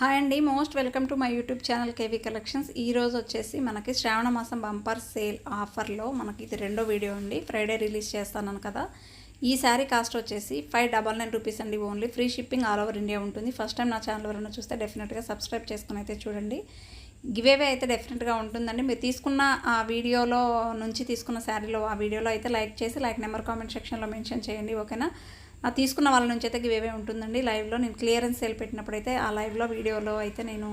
Hi అండి most welcome to my YouTube channel K V collections. ఈ రోజు వచ్చేసి మనకి శ్రావణ మాసం బంపర్ సేల్ ఆఫర్లో మనకి ఇది రెండో వీడియో అండి. ఫ్రైడే రిలీజ్ చేస్తాను కదా. ఈ శారీ కాస్ట్ వచ్చేసి ఫైవ్ డబల్ నైన్ రూపీస్ అండి only. Free shipping all over India ఉంటుంది. ఫస్ట్ టైం నా ఛానల్ ఎవరైనా చూస్తే డెఫినెట్గా సబ్స్క్రైబ్ చేసుకుని అయితే చూడండి. గివేవే అయితే డెఫినెట్గా ఉంటుందండి. మీరు తీసుకున్న ఆ వీడియోలో నుంచి తీసుకున్న శారీలో ఆ వీడియోలో అయితే లైక్ చేసి లైక్ నెంబర్ కామెంట్ సెక్షన్లో మెన్షన్ చేయండి ఓకేనా? తీసుకున్న వాళ్ళ నుంచి అయితే గివేవే ఉంటుందండి. లైవ్లో నేను క్లియరెన్స్ సేల్ పెట్టినప్పుడు అయితే ఆ లైవ్లో వీడియోలో అయితే నేను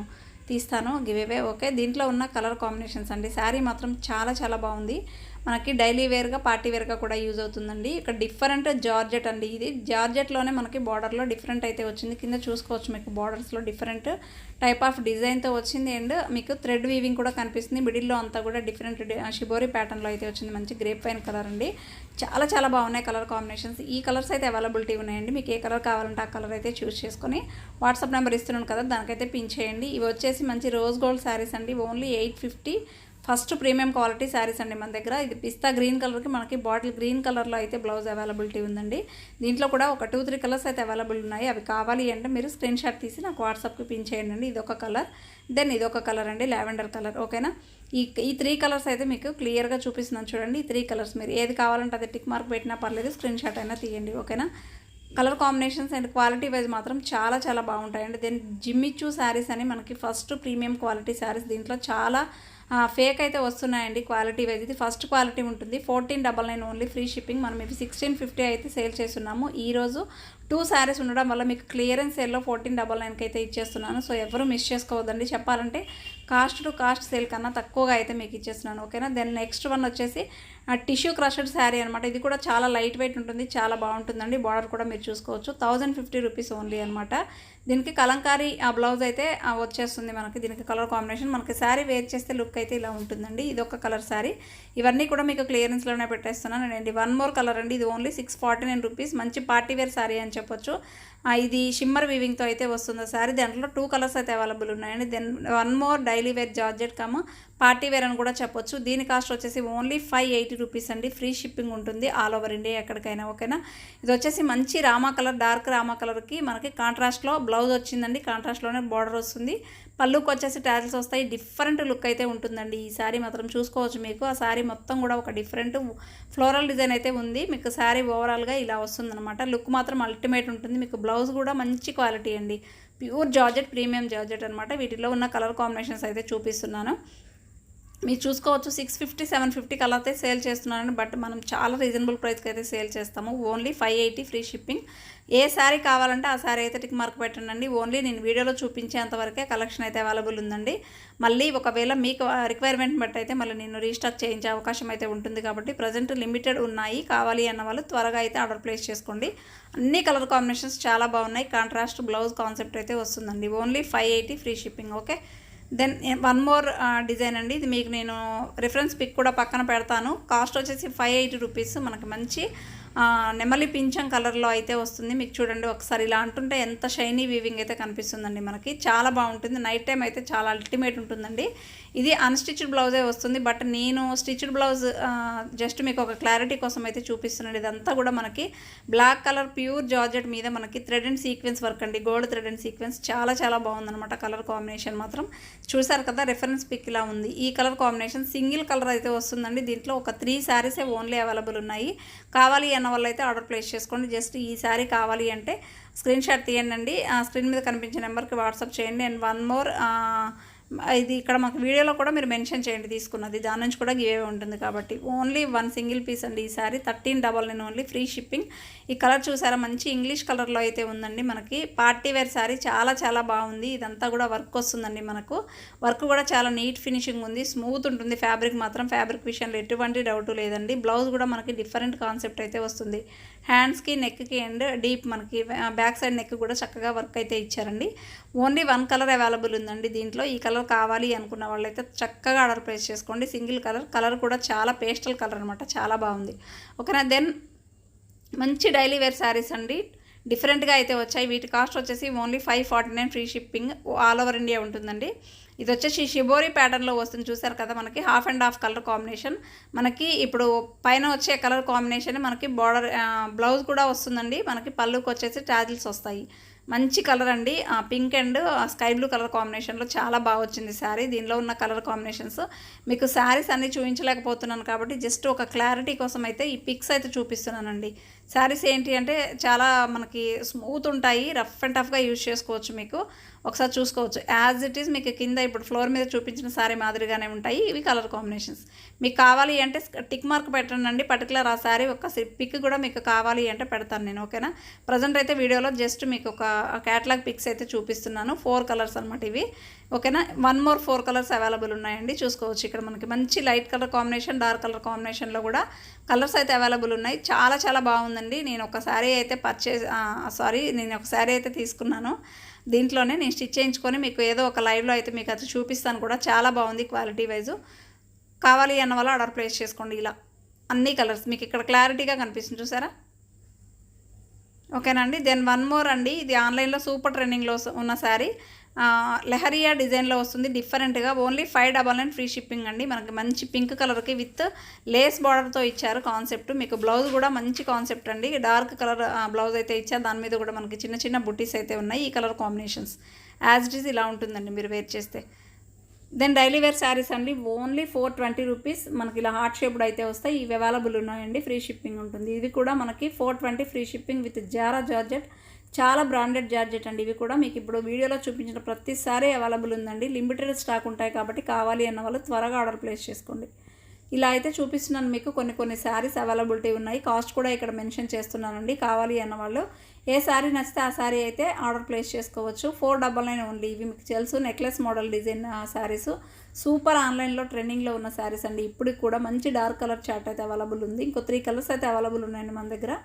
తీస్తాను. గివేవే ఓకే దీంట్లో ఉన్న కలర్ కాంబినేషన్స్ అండి. శారీ మాత్రం చాలా చాలా బాగుంది. మనకి డైలీ వేర్గా పార్టీ వేర్గా కూడా యూజ్ అవుతుందండి. ఇక్కడ డిఫరెంట్ జార్జెట్ అండి. ఇది జార్జెట్లోనే మనకి బార్డర్లో డిఫరెంట్ అయితే వచ్చింది. కింద చూసుకోవచ్చు మీకు బార్డర్స్లో డిఫరెంట్ టైప్ ఆఫ్ డిజైన్తో వచ్చింది. అండ్ మీకు థ్రెడ్ వీవింగ్ కూడా కనిపిస్తుంది. మిడిల్లో అంతా కూడా డిఫరెంట్ షిబోరి ప్యాటర్న్లో అయితే వచ్చింది. మంచి గ్రేప్ వైన్ కలర్ అండి. చాలా చాలా బాగున్నాయి కలర్ కాంబినేషన్స్. ఈ కలర్స్ అయితే అవైలబిలిటీ ఉన్నాయండి. మీకు ఏ కలర్ కావాలంటే ఆ కలర్ అయితే చూస్ చేసుకొని వాట్సాప్ నెంబర్ ఇస్తున్నాను కదా దానికైతే పిన్ చేయండి. ఇవి వచ్చేసి మంచి రోజ్ గోల్డ్ శారీస్ అండి. Only eight fifty first premium quality saris అండి మన దగ్గర. ఇది పిస్తా గ్రీన్ కలర్కి మనకి బాటిల్ గ్రీన్ కలర్లో అయితే బ్లౌజ్ అవైలబిలిటీ ఉందండి. దీంట్లో కూడా ఒక టూ త్రీ కలర్స్ అయితే అవైలబుల్ ఉన్నాయి. అవి కావాలి అంటే మీరు స్క్రీన్ షాట్ తీసి నాకు వాట్సాప్కి పిన్ చేయండి అండి ఇది ఒక కలర్. దెన్ ఇది ఒక కలర్ అండి లావెండర్ కలర్. ఓకేనా? ఈ ఈ త్రీ కలర్స్ అయితే మీకు క్లియర్గా చూపిస్తున్నాను చూడండి. ఈ త్రీ కలర్స్ మీరు ఏది కావాలంటే అది టిక్ మార్క్ పెట్టినా పర్లేదు స్క్రీన్ షాట్ అయినా తీయండి. ఓకేనా? Colour combinations and quality wise మాత్రం చాలా చాలా బాగుంటాయండి. దెన్ జిమ్మిచ్చు శారీస్ అని మనకి ఫస్ట్ ప్రీమియం క్వాలిటీ శారీస్ దీంట్లో చాలా ఫేక్ అయితే వస్తున్నాయండి క్వాలిటీ వైజ్ ఇది ఫస్ట్ క్వాలిటీ ఉంటుంది. Fourteen double nine only free shipping మనం ఇవి సిక్స్టీన్ ఫిఫ్టీ అయితే సేల్ చేస్తున్నాము. ఈరోజు టూ శారీస్ ఉండడం వల్ల మీకు క్లియరెన్స్ సేల్లో ఫోర్టీన్ డబల్ నైన్కి అయితే ఇచ్చేస్తున్నాను. సో ఎవరు మిస్ చేసుకోవద్దండి. చెప్పాలంటే కాస్ట్ టు కాస్ట్ సేల్ కన్నా తక్కువగా అయితే మీకు ఇచ్చేస్తున్నాను. ఓకేనా? దెన్ నెక్స్ట్ వన్ వచ్చేసి టిష్యూ క్రషడ్ శారీ అనమాట ఇది కూడా చాలా లైట్ వెయిట్ ఉంటుంది చాలా బాగుంటుందండి. బార్డర్ కూడా మీరు చూసుకోవచ్చు. థౌజండ్ ఫిఫ్టీ రూపీస్ ఓన్లీ అనమాట దీనికి కలంకారీ ఆ బ్లౌజ్ అయితే వచ్చేస్తుంది మనకి. దీనికి కలర్ కాంబినేషన్. మనకి శారీ వేర్ చేస్తే లుక్ అయితే ఇలా ఉంటుందండి. ఇది ఒక కలర్ శారీ. ఇవన్నీ కూడా మీకు క్లియరెన్స్లోనే పెట్టేస్తున్నాను. అండి వన్ మోర్ కలర్ అండి. ఇది only six forty nine rupees. మంచి పార్టీ వేర్ శారీ అని చెప్పొచ్చు. ఇది షిమ్మర్ వీవింగ్తో అయితే వస్తుంది సారీ? దాంట్లో టూ కలర్స్ అయితే అవైలబుల్ ఉన్నాయండి. Then one more daily wear georgette cum party wear అని కూడా చెప్పొచ్చు. దీని కాస్ట్ వచ్చేసి ఓన్లీ ఫైవ్ ఎయిటీ రూపీస్ అండి. ఫ్రీ షిప్పింగ్ ఉంటుంది ఆల్ ఓవర్ ఇండియా ఎక్కడికైనా ఓకేనా? ఇది వచ్చేసి మంచి రామా కలర్ డార్క్ రామా కలర్కి మనకి కాంట్రాస్ట్లో బ్లౌజ్ వచ్చిందండి. కాంట్రాస్ట్లోనే బార్డర్ వస్తుంది. పళ్ళుకి వచ్చేసి టాజిల్స్ వస్తాయి. డిఫరెంట్ లుక్ అయితే ఉంటుందండి. ఈ శారీ మాత్రం చూసుకోవచ్చు మీకు. ఆ శారీ మొత్తం కూడా ఒక డిఫరెంట్ ఫ్లోరల్ డిజైన్ అయితే ఉంది. మీకు శారీ ఓవరాల్గా ఇలా వస్తుందన్నమాట. లుక్ మాత్రం అల్టిమేట్ ఉంటుంది. మీకు బ్లౌజ్ కూడా మంచి క్వాలిటీ అండి. ప్యూర్ జార్జెట్ ప్రీమియం జార్జెట్ అనమాట వీటిలో ఉన్న కలర్ కాంబినేషన్స్ అయితే చూపిస్తున్నాను. మీరు చూసుకోవచ్చు సిక్స్ ఫిఫ్టీ సెవెన్ ఫిఫ్టీ అయితే సేల్ చేస్తున్నాను బట్ మనం చాలా రీజనబుల్ ప్రైస్కి అయితే సేల్ చేస్తాము. Only five eighty free shipping ఏ శారీ కావాలంటే ఆ శారీ అయితే టిక్ మార్క్ పెట్టండి ఓన్లీ నేను వీడియోలో చూపించేంతవరకే కలెక్షన్ అయితే అవైలబుల్ ఉందండి. మళ్ళీ ఒకవేళ మీకు రిక్వైర్మెంట్ బట్టి అయితే మళ్ళీ నేను రీస్టాక్ చేయించే అవకాశం అయితే ఉంటుంది కాబట్టి ప్రజెంట్ లిమిటెడ్ ఉన్నాయి కావాలి అన్న వాళ్ళు త్వరగా అయితే ఆర్డర్ ప్లేస్ చేసుకోండి. అన్ని కలర్ కాంబినేషన్స్ చాలా బాగున్నాయి. కాంట్రాస్ట్ బ్లౌజ్ కాన్సెప్ట్ అయితే వస్తుందండి. Only five eighty free shipping okay then one more design అండి. ఇది మీకు నేను రిఫరెన్స్ పిక్ కూడా పక్కన పెడతాను. కాస్ట్ వచ్చేసి ఫైవ్ ఎయిటీ రూపీస్ మనకి మంచి నెమలి పింఛం కలర్లో అయితే వస్తుంది. మీకు చూడండి ఒకసారి ఇలా అంటుంటే ఎంత షైనీ వీవింగ్ అయితే కనిపిస్తుందండి మనకి. చాలా బాగుంటుంది. నైట్ టైం అయితే చాలా అల్టిమేట్ ఉంటుందండి. ఇది అన్స్టిచ్డ్ బ్లౌజే వస్తుంది బట్ నేను స్టిచ్డ్ బ్లౌజ్ జస్ట్ మీకు ఒక క్లారిటీ కోసం అయితే చూపిస్తున్నాను. ఇదంతా కూడా మనకి బ్లాక్ కలర్ ప్యూర్ జార్జెట్ మీద మనకి థ్రెడ్ అండ్ సీక్వెన్స్ వర్క్ అండి. గోల్డ్ థ్రెడ్ అండ్ సీక్వెన్స్ చాలా చాలా బాగుందనమాట కలర్ కాంబినేషన్ మాత్రం. చూసారు కదా రెఫరెన్స్ పిక్ ఇలా ఉంది. ఈ కలర్ కాంబినేషన్ సింగిల్ కలర్ అయితే వస్తుందండి. దీంట్లో ఒక త్రీ శారీసే ఓన్లీ అవైలబుల్ ఉన్నాయి. కావాలి అన్న వాళ్ళు అయితే ఆర్డర్ ప్లేస్ చేసుకోండి. జస్ట్ ఈ శారీ కావాలి అంటే స్క్రీన్ షాట్ తీయండి ఆ స్క్రీన్ మీద కనిపించే నెంబర్కి వాట్సాప్ చేయండి. అండ్ వన్ మోర్ ఇది ఇక్కడ మాకు వీడియోలో కూడా మీరు మెన్షన్ చేయండి తీసుకున్నది. దాని నుంచి కూడా గివే ఉంటుంది కాబట్టి. ఓన్లీ వన్ సింగిల్ పీస్ అండి ఈ sari thirteen double nine only free shipping ఈ కలర్ చూసారా? మంచి ఇంగ్లీష్ కలర్లో అయితే ఉందండి మనకి. పార్టీ వేర్ శారీ చాలా చాలా బాగుంది. ఇదంతా కూడా వర్క్ వస్తుందండి మనకు. వర్క్ కూడా చాలా నీట్ ఫినిషింగ్ ఉంది. స్మూత్ ఉంటుంది. ఫ్యాబ్రిక్ మాత్రం. ఫ్యాబ్రిక్ విషయంలో ఎటువంటి డౌట్ లేదండి. బ్లౌజ్ కూడా మనకి డిఫరెంట్ కాన్సెప్ట్ అయితే వస్తుంది. హ్యాండ్స్కి నెక్కి అండ్ డీప్ మనకి బ్యాక్ సైడ్ నెక్ కూడా చక్కగా వర్క్ అయితే ఇచ్చారండి. ఓన్లీ వన్ కలర్ అవైలబుల్ ఉందండి దీంట్లో. ఈ కలర్ కావాలి అనుకున్న వాళ్ళైతే చక్కగా ఆర్డర్ ప్లేస్ చేసుకోండి. సింగిల్ కలర్ కలర్ కూడా చాలా పేస్టల్ కలర్ అనమాట చాలా బాగుంది. ఓకేనా? దెన్ మంచి డైలీ వేర్ శారీస్ అండి. డిఫరెంట్గా అయితే వచ్చాయి. వీటి కాస్ట్ వచ్చేసి only five forty nine free shipping all over India ఉంటుందండి. ఇది వచ్చేసి షిబోరి ప్యాటర్న్లో వస్తుంది. చూసారు కదా మనకి half and half colour combination. మనకి ఇప్పుడు పైన వచ్చే కలర్ కాంబినేషన్ మనకి బార్డర్ బ్లౌజ్ కూడా వస్తుందండి. మనకి పళ్ళుకి వచ్చేసి ట్యాజిల్స్ వస్తాయి. మంచి కలర్ అండి. Pink and sky blue colour కాంబినేషన్లో చాలా బాగా వచ్చింది శారీ. దీనిలో ఉన్న కలర్ కాంబినేషన్స్. మీకు శారీస్ అన్నీ చూపించలేకపోతున్నాను కాబట్టి జస్ట్ ఒక క్లారిటీ కోసం అయితే ఈ పిక్స్ అయితే చూపిస్తున్నానండి. శారీస్ ఏంటి అంటే చాలా మనకి స్మూత్ ఉంటాయి. రఫ్ అండ్ టఫ్గా యూజ్ చేసుకోవచ్చు మీకు. ఒకసారి చూసుకోవచ్చు. యాజ్ ఇట్ ఈస్ మీకు కింద ఇప్పుడు ఫ్లోర్ మీద చూపించిన శారీ మాదిరిగానే ఉంటాయి. ఇవి కలర్ కాంబినేషన్స్ మీకు కావాలి అంటే టిక్ మార్క్ పెట్టండి పర్టికులర్ ఆ శారీ ఒక పిక్ కూడా మీకు కావాలి అంటే పెడతాను నేను ఓకేనా ప్రజెంట్ అయితే వీడియోలో జస్ట్ మీకు ఒక క్యాటలాగ్ పిక్స్ అయితే చూపిస్తున్నాను. ఫోర్ కలర్స్ అనమాట ఇవి. ఓకేనా? One more four colours available ఉన్నాయండి. చూసుకోవచ్చు. ఇక్కడ మనకి మంచి light colour combination dark colour కాంబినేషన్లో కూడా కలర్స్ అయితే అవైలబుల్ ఉన్నాయి. చాలా చాలా బాగుందండి. నేను ఒక శారీ అయితే పర్చేజ్ సారీ నేను ఒక శారీ అయితే తీసుకున్నాను. దీంట్లోనే నేను స్టిచ్ చేయించుకొని మీకు ఏదో ఒక లైవ్లో అయితే మీకు అది చూపిస్తాను కూడా. చాలా బాగుంది క్వాలిటీ వైజు కావాలి అన్న వల్ల ఆర్డర్ ప్లేస్ చేసుకోండి ఇలా. అన్ని కలర్స్ మీకు ఇక్కడ క్లారిటీగా కనిపిస్తుంది. చూసారా? ఓకేనండి దెన్ వన్ మోర్ అండి. ఇది ఆన్లైన్లో సూపర్ ట్రెండింగ్లో ఉన్న శారీ లెహరియా డిజైన్లో వస్తుంది. డిఫరెంట్గా only five double nine free shipping అండి. మనకి మంచి పింక్ కలర్కి విత్ లేస్ బార్డర్తో ఇచ్చారు కాన్సెప్ట్. మీకు బ్లౌజ్ కూడా మంచి కాన్సెప్ట్ అండి. డార్క్ కలర్ బ్లౌజ్ అయితే ఇచ్చారు. దాని మీద కూడా మనకి చిన్న చిన్న బుట్టీస్ అయితే ఉన్నాయి. ఈ colour combinations as it is ఇలా ఉంటుందండి మీరు వేర్ చేస్తే. దెన్ డైలీ వేర్ శారీస్ అండి. ఓన్లీ ఫోర్ ట్వంటీ రూపీస్ మనకి ఇలా హార్ట్ షేప్డ్ అయితే వస్తాయి. ఇవి అవైలబుల్ ఉన్నాయండి. ఫ్రీ షిప్పింగ్ ఉంటుంది. ఇది కూడా మనకి four twenty free shipping with Zara georgette చాలా బ్రాండెడ్ జార్జెట్ అండి ఇవి కూడా. మీకు ఇప్పుడు వీడియోలో చూపించిన ప్రతిసారి అవైలబుల్ ఉందండి. లిమిటెడ్ స్టాక్ ఉంటాయి కాబట్టి కావాలి అన్న వాళ్ళు త్వరగా ఆర్డర్ ప్లేస్ చేసుకోండి. ఇలా అయితే చూపిస్తున్నాను మీకు. కొన్ని కొన్ని శారీస్ అవైలబిలిటీ ఉన్నాయి. కాస్ట్ కూడా ఇక్కడ మెన్షన్ చేస్తున్నానండి. కావాలి అన్నవాళ్ళు ఏ శారీ నచ్చితే ఆ శారీ అయితే ఆర్డర్ ప్లేస్ చేసుకోవచ్చు. ఫోర్ డబల్ నైన్ ఓన్లీ ఇవి మీకు తెలుసు. Necklace model design saris super ఆన్లైన్లో ట్రెండింగ్లో ఉన్న శారీస్ అండి. ఇప్పటికి కూడా మంచి డార్క్ కలర్ చార్ట్ అయితే అవైలబుల్ ఉంది. ఇంకో త్రీ కలర్స్ అయితే అవైలబుల్ ఉన్నాయండి మన దగ్గర.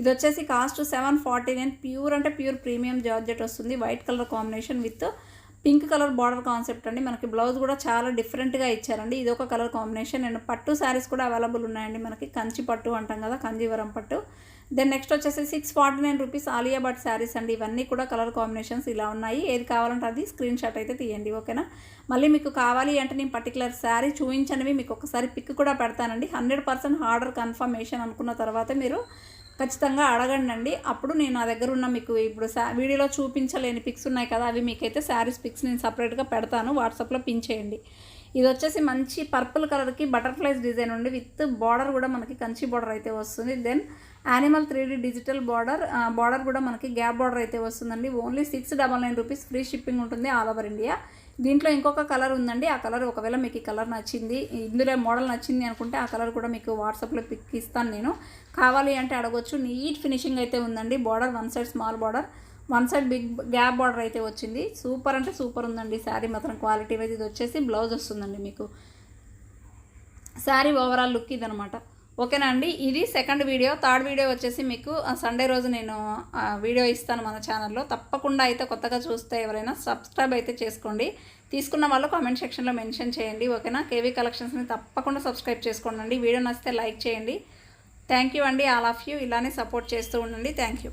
ఇది వచ్చేసి cost seven forty nine pure అంటే ప్యూర్ ప్రీమియం జార్జెట్ వస్తుంది. White colour combination with pink colour border concept అండి. మనకి బ్లౌజ్ కూడా చాలా డిఫరెంట్గా ఇచ్చారండి. ఇది ఒక కలర్ కాంబినేషన్. అండ్ పట్టు శారీస్ కూడా అవైలబుల్ ఉన్నాయండి. మనకి కంచి పట్టు అంటాం కదా కంజీవరం పట్టు. దెన్ నెక్స్ట్ వచ్చేసి six forty nine rupees Alia Bhatt saris అండి. ఇవన్నీ కూడా కలర్ కాంబినేషన్స్ ఇలా ఉన్నాయి. ఏది కావాలంటే అది స్క్రీన్ షాట్ అయితే తీయండి. ఓకేనా? మళ్ళీ మీకు కావాలి అంటే నేను పర్టికులర్ శారీ చూపించనివి మీకు ఒకసారి పిక్ కూడా పెడతానండి. హండ్రెడ్ పర్సెంట్ ఆర్డర్ కన్ఫర్మేషన్ అనుకున్న తర్వాత మీరు ఖచ్చితంగా అడగండి అండి అప్పుడు నేను నా దగ్గర ఉన్న మీకు ఇప్పుడు శా వీడియోలో చూపించలేని పిక్స్ ఉన్నాయి కదా అవి మీకైతే శారీస్ పిక్స్ నేను సపరేట్గా పెడతాను. వాట్సాప్లో పిన్ చేయండి. ఇది వచ్చేసి మంచి పర్పుల్ కలర్కి బటర్ఫ్లైస్ డిజైన్ ఉండి విత్ బార్డర్ కూడా మనకి కంచి బార్డర్ అయితే వస్తుంది. Then animal three digital border border కూడా మనకి గ్యాప్ బార్డర్ అయితే వస్తుందండి. Only six double nine rupees free shipping ఉంటుంది. ఆల్ ఓవర్ ఇండియా దీంట్లో ఇంకొక కలర్ ఉందండి. ఆ కలర్ ఒకవేళ మీకు ఈ కలర్ నచ్చింది ఇందులో మోడల్ నచ్చింది అనుకుంటే ఆ కలర్ కూడా మీకు వాట్సాప్లో పిక్ ఇస్తాను నేను. కావాలి అంటే అడగొచ్చు. నీట్ ఫినిషింగ్ అయితే ఉందండి. Border one side small border one side big gap border అయితే వచ్చింది. సూపర్ అంటే సూపర్ ఉందండి. శారీ మాత్రం క్వాలిటీ వైజ్ ఇది వచ్చేసి బ్లౌజ్ వస్తుందండి మీకు. శారీ ఓవరాల్ లుక్ ఇదనమాట ఓకేనా అండి? ఇది సెకండ్ వీడియో. థర్డ్ వీడియో వచ్చేసి మీకు సండే రోజు నేను వీడియో ఇస్తాను మన ఛానల్లో. తప్పకుండా అయితే కొత్తగా చూస్తే ఎవరైనా సబ్స్క్రైబ్ అయితే చేసుకోండి. తీసుకున్న వాళ్ళు కామెంట్ సెక్షన్లో మెన్షన్ చేయండి ఓకేనా? కేవీ కలెక్షన్స్ని తప్పకుండా సబ్స్క్రైబ్ చేసుకోండి. వీడియో నచ్చితే లైక్ చేయండి. థ్యాంక్ యూ అండి ఆల్ ఆఫ్ యూ. ఇలానే సపోర్ట్ చేస్తూ ఉండండి. Thank you.